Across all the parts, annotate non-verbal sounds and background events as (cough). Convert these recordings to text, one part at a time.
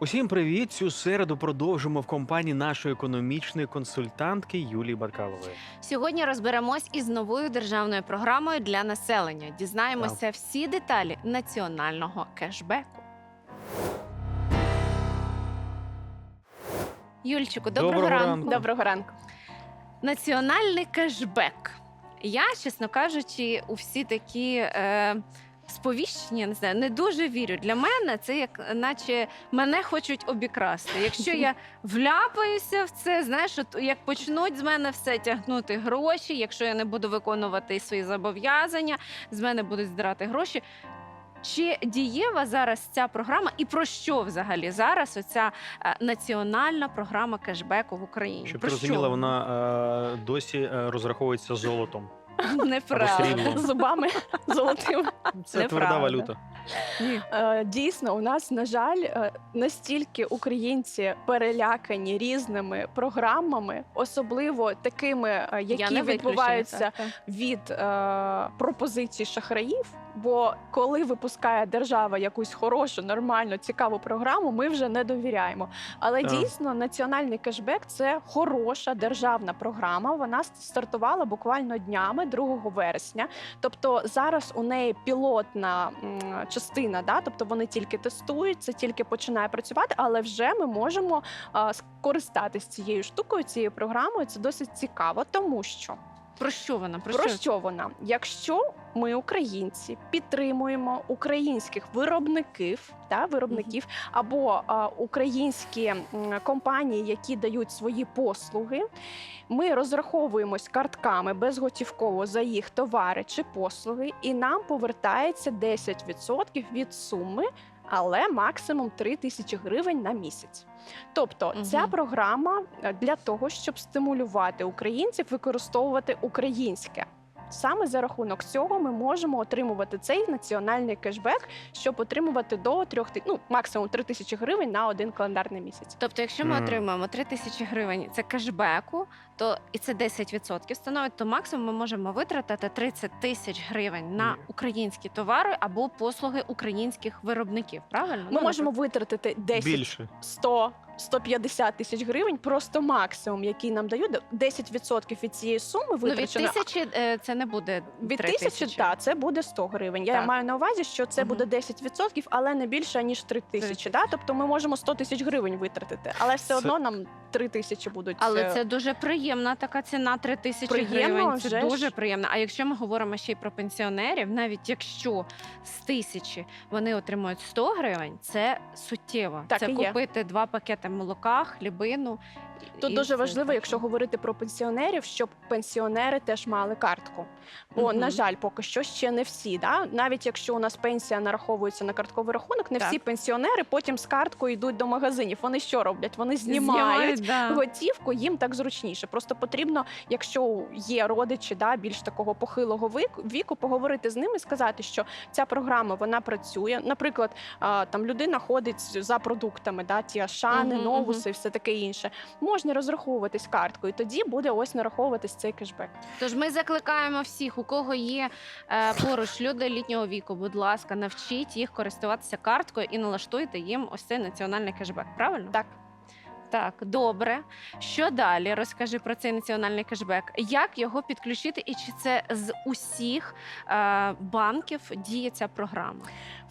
Усім привіт! Цю середу продовжимо в компанії нашої економічної консультантки Юлії Баркалової. Сьогодні розберемось із новою державною програмою для населення. Дізнаємося всі деталі національного кешбеку. Юльчику, доброго, Доброго ранку. ранку. Доброго ранку. Національний кешбек. Я, чесно кажучи, у всі такі е, сповіщення не знаю, не дуже вірю. Для мене це як наче мене хочуть обікрасти. Якщо я (laughs) вляпаюся в це, знаєш, от як почнуть з мене все тягнути гроші, якщо я не буду виконувати свої зобов'язання, з мене будуть здрати гроші. Чи дієва зараз ця програма, і про що взагалі зараз оця е, національна програма кешбеку в Україні? Щоб про ти розуміла, що? вона е, досі е, розраховується золотом. (laughs) неправда. Зубами (laughs) золотим. Це Неправда. тверда валюта. Ні. Е, Дійсно, у нас, на жаль, е, настільки українці перелякані різними програмами, особливо такими, е, Я які відбуваються так, від е, пропозицій шахраїв. Бо коли випускає держава якусь хорошу, нормальну, цікаву програму, ми вже не довіряємо. Але Так. дійсно національний кешбек це хороша державна програма. Вона стартувала буквально днями 2 вересня. Тобто зараз у неї пілотна частина, да? тобто вони тільки тестують, це тільки починає працювати, але вже ми можемо скористатись цією штукою, цією програмою. Це досить цікаво, тому що. Про що вона? Про, про що? що вона? Якщо ми, українці, підтримуємо українських виробників та виробників або а, українські компанії, які дають свої послуги, ми розраховуємось картками безготівково за їх товари чи послуги, і нам повертається 10% від суми. Але максимум 3 тисячі гривень на місяць. Тобто, ця програма е, для того, щоб стимулювати українців використовувати українське. Саме за рахунок цього ми можемо отримувати цей національний кешбек, щоб отримувати до 3 ти- ну, максимум 3 тисячі гривень на один календарний місяць. Тобто, якщо ми Мгм. отримаємо 3 тисячі гривень, це кешбеку, то і це 10% становить, то максимум ми можемо витратити 30 тисяч гривень на українські товари або послуги українських виробників. Правильно? Ми Ну, можемо витратити 10, Більше. 100, 150 тисяч гривень, просто максимум, який нам дають. 10% від цієї суми Ну, від витрачено. тисячі е, це не буде Від 3 тисячі, тисячі. так, це буде 100 гривень. Я Так. маю на увазі, що це Мгм. буде 10%, але не більше ніж 3 тисячі. Да? Тобто ми можемо 100 тисяч гривень витратити, але все Це- одно нам 3 тисячі будуть. Але е, це дуже приємна така ціна 3 тисячі Приємно, гривень. Це вже ж. дуже приємно. А якщо ми говоримо ще й про пенсіонерів, навіть якщо з тисячі вони отримують 100 гривень, це суттєво. Так це і є. купити два пакети молока, хлібину. Тут і дуже це важливо, так. якщо говорити про пенсіонерів, щоб пенсіонери теж мали картку. Бо, Мгм. на жаль, поки що ще не всі. Да? Навіть якщо у нас пенсія нараховується на картковий рахунок, не Так. всі пенсіонери потім з карткою йдуть до магазинів. Вони що роблять? Вони знімають. да. Готівку їм так зручніше. Просто потрібно, якщо є родичі да, більш такого похилого віку, віку, поговорити з ними, сказати, що ця програма вона працює. Наприклад, а, там людина ходить за продуктами, да, ті ашани, Мгм, новуси, і все таке інше. Можна розраховуватись карткою. Тоді буде ось нараховуватись цей кешбек. Тож ми закликаємо всіх, у кого є е, поруч люди літнього віку. Будь ласка, навчіть їх користуватися карткою і налаштуйте їм ось цей національний кешбек. Правильно? Так. Так, добре. Що далі? Розкажи про цей національний кешбек. Як його підключити, і чи це з усіх е, банків діє ця програма?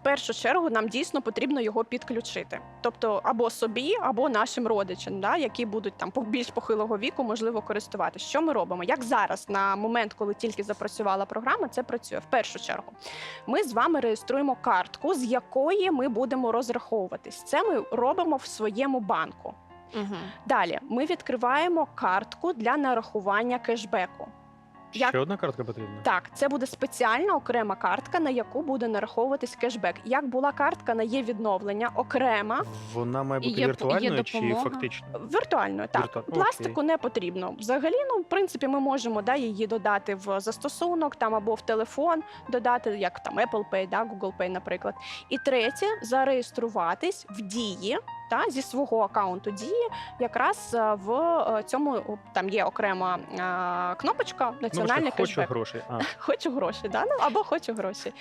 В першу чергу нам дійсно потрібно його підключити, тобто або собі, або нашим родичам, да, які будуть там більш похилого віку, можливо, користуватися. Що ми робимо? Як зараз, на момент, коли тільки запрацювала програма, це працює. В першу чергу, ми з вами реєструємо картку, з якої ми будемо розраховуватись. Це ми робимо в своєму банку. Угу. Далі ми відкриваємо картку для нарахування кешбеку. Як- Ще одна картка потрібна? Так, це буде спеціальна окрема картка, на яку буде нараховуватись кешбек. Як була картка на є відновлення, окрема Вона має бути є- віртуальною є чи фактично? віртуальною. Так, Віртуально, пластику не потрібно. Взагалі, ну в принципі, ми можемо да, її додати в застосунок там або в телефон, додати як там Apple Pay, да, Google Pay, наприклад. І третє зареєструватись в дії. Та зі свого аккаунту дії якраз е, в е, цьому там є окрема кнопочка кнопочка Ну, кешбек. хочу гроші. А, (laughs) Хочу гроші, да? ну, або хочу гроші.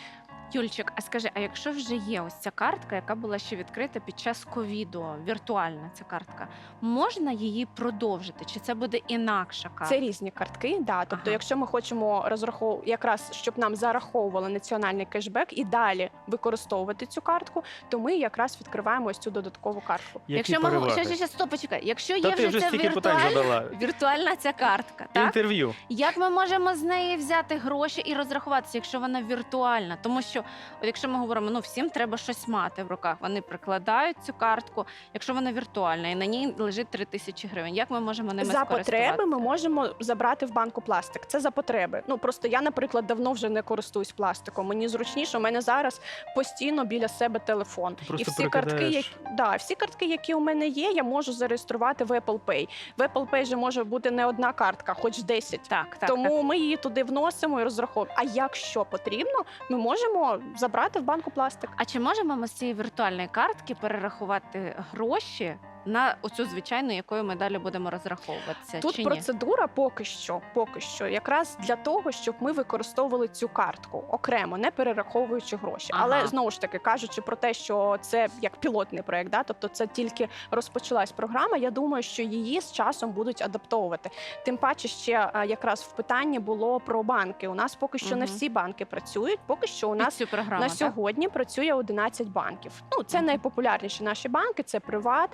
Юльчик, а скажи, а якщо вже є ось ця картка, яка була ще відкрита під час ковіду, віртуальна ця картка, можна її продовжити? Чи це буде інакша картка? Це різні картки. Да. Тобто, Ага. якщо ми хочемо розраховувати якраз щоб нам зараховували національний кешбек і далі використовувати цю картку, то ми якраз відкриваємо ось цю додаткову картку. Які Якщо ми переваги? ще, ще, ще, стоп, почекай. Якщо Та є ти вже вже ця стільки питань віртуальна, задала. віртуальна ця картка, так? Інтерв'ю. Як ми можемо з неї взяти гроші і розрахуватися, якщо вона віртуальна? Тому що, от якщо ми говоримо, ну всім треба щось мати в руках. Вони прикладають цю картку, якщо вона віртуальна, і на ній лежить 3 тисячі гривень. Як ми можемо ними за потреби ми можемо забрати в банку пластик. Це за потреби. Ну просто я, наприклад, давно вже не користуюсь пластиком. Мені зручніше. У мене зараз постійно біля себе телефон. Ти І всі картки, які да, всі картки, які у мене є, я можу зареєструвати в Apple Pay. В Apple Pay же може бути не одна картка, хоч 10. Так, так. Тому так. ми її туди вносимо і розраховуємо. А якщо потрібно, ми можемо забрати в банку пластик. А чи можемо ми з цієї віртуальної картки перерахувати гроші на оцю звичайну, якою ми далі будемо розраховуватися? Тут чи ні? процедура поки що, поки що, якраз для того, щоб ми використовували цю картку окремо, не перераховуючи гроші. Ага. Але знову ж таки кажучи про те, що це як пілотний проект, да? тобто це тільки розпочалась програма. Я думаю, що її з часом будуть адаптовувати. Тим паче, ще е, якраз в питанні було про банки. У нас поки що не всі банки працюють. Поки що у нас цю програму, на так? сьогодні працює 11 банків. Ну це Мгм. найпопулярніші наші банки: це Приват,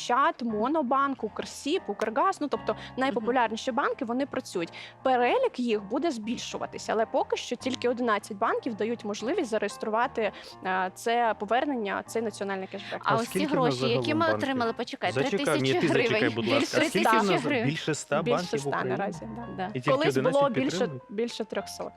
Ощад, Монобанк, Укрсіб, Укргаз. Ну тобто найпопулярніші банки вони працюють. Перелік їх буде збільшуватися, але поки що тільки 11 банків дають можливість зареєструвати е, це повернення, цей національний кешбек. А А ось ці гроші, які ми банків? отримали, почекай, 3 тисячі гривень. Більше А 3 тисячі гривень. більше 100 більше банків в Україні? наразі. Да. Да. Колись було більше, більше 300.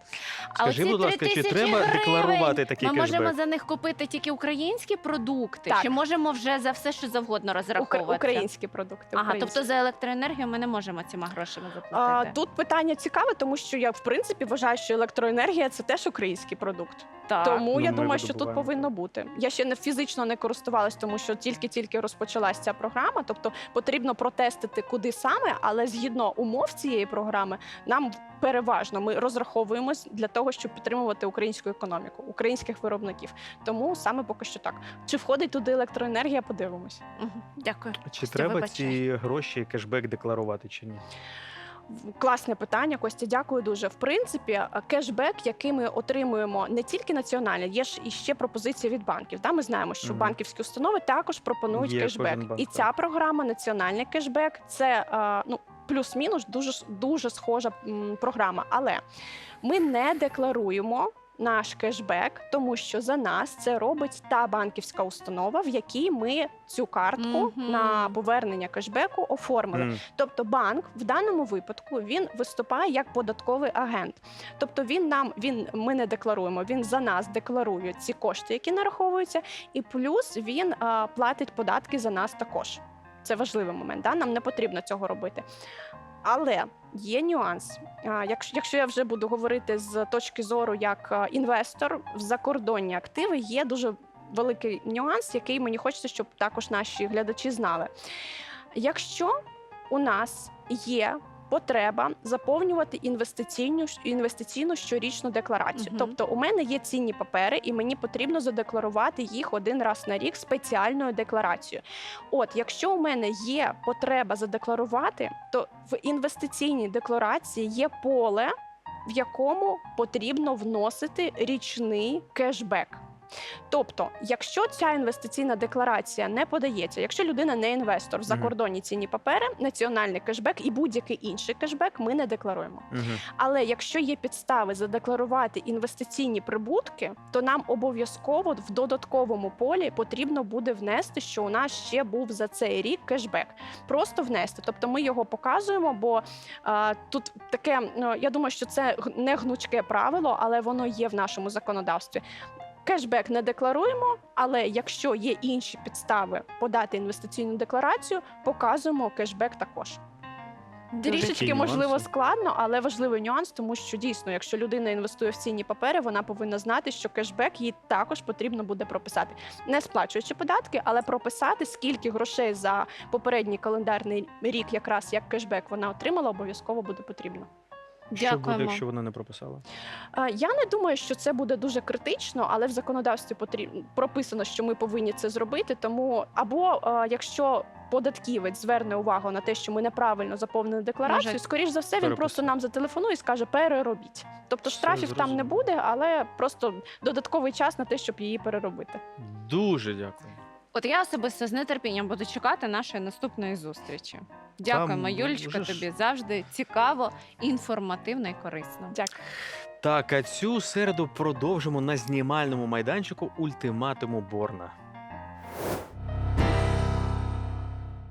А Скажи, будь ласка, чи треба гривень декларувати такий Ми кешбек? можемо за них купити тільки українські продукти, Так. чи можемо вже за все, що завгодно Укра- розраховуватися? Українські продукти. Ага, українські. тобто за електроенергію ми не можемо цими грошима А, тут питання цікаве, тому що я в принципі вважаю, що електроенергія це теж український продукт. так. Тому Ну, я думаю, що тут повинно бути. Я ще не фізично не користувалась, тому що тільки-тільки розпочалась ця програма. Тобто потрібно протестити, куди саме, але згідно умов цієї програми, нам переважно ми розраховуємось для того, щоб підтримувати українську економіку, українських виробників. Тому саме поки що так. Чи входить туди електроенергія? Подивимось. Мгм. Дякую. Чи Костя, треба вибач. ці гроші кешбек декларувати чи ні? Класне питання, Костя. Дякую дуже. В принципі, е, кешбек, який ми отримуємо не тільки національний, є ж і ще пропозиція від банків. Да, ми знаємо, що Мгм. банківські установи також пропонують Є кешбек. банк, і так. ця програма національний кешбек. Це е, ну плюс-мінус дуже дуже схожа м, програма. Але ми не декларуємо. Наш кешбек, тому що за нас це робить та банківська установа, в якій ми цю картку Мгм. на повернення кешбеку оформили. М, Тобто банк в даному випадку він виступає як податковий агент. Тобто він нам він ми не декларуємо, він за нас декларує ці кошти, які нараховуються, і плюс він а, платить податки за нас також. Це важливий момент. Да? Нам не потрібно цього робити. Але є нюанс. Якщо, якщо я вже буду говорити з точки зору як інвестор в закордонні активи, є дуже великий нюанс, який мені хочеться, щоб також наші глядачі знали. Якщо у нас є потреба заповнювати інвестиційну інвестиційну щорічну декларацію. Мгм. Тобто, у мене є цінні папери, і мені потрібно задекларувати їх один раз на рік спеціальною декларацією. От, якщо у мене є потреба задекларувати, то в інвестиційній декларації є поле, в якому потрібно вносити річний кешбек. Тобто, якщо ця інвестиційна декларація не подається, якщо людина не інвестор в закордонні цінні папери, національний кешбек і будь-який інший кешбек ми не декларуємо. мгм. Але якщо є підстави задекларувати інвестиційні прибутки, то нам обов'язково в додатковому полі потрібно буде внести, що у нас ще був за цей рік кешбек. Просто внести. Тобто ми його показуємо, бо а, тут таке, ну, я думаю, що це не гнучке правило, але воно є в нашому законодавстві. Кешбек не декларуємо, але якщо є інші підстави подати інвестиційну декларацію, показуємо кешбек також. Трішечки можливо нюанси. складно, але важливий нюанс, тому що дійсно, якщо людина інвестує в цінні папери, вона повинна знати, що кешбек їй також потрібно буде прописати, не сплачуючи податки, але прописати скільки грошей за попередній календарний рік, якраз як кешбек вона отримала, обов'язково буде потрібно. Що буде, якщо вона не прописала? Е, Я не думаю, що це буде дуже критично, але в законодавстві потрібно прописано, що ми повинні це зробити. Тому або е, якщо податківець зверне увагу на те, що ми неправильно заповнили декларацію, Може, скоріш за все він переписати. просто нам зателефонує і скаже переробіть. Тобто штрафів там не буде, але просто додатковий час на те, щоб її переробити. Дуже дякую. От я особисто з нетерпінням буду чекати нашої наступної зустрічі. Дякуємо, Там Юлічка. вже ж- Тобі завжди цікаво, інформативно і корисно. Дякую. Так, а цю середу продовжимо на знімальному майданчику ультиматуму Борна.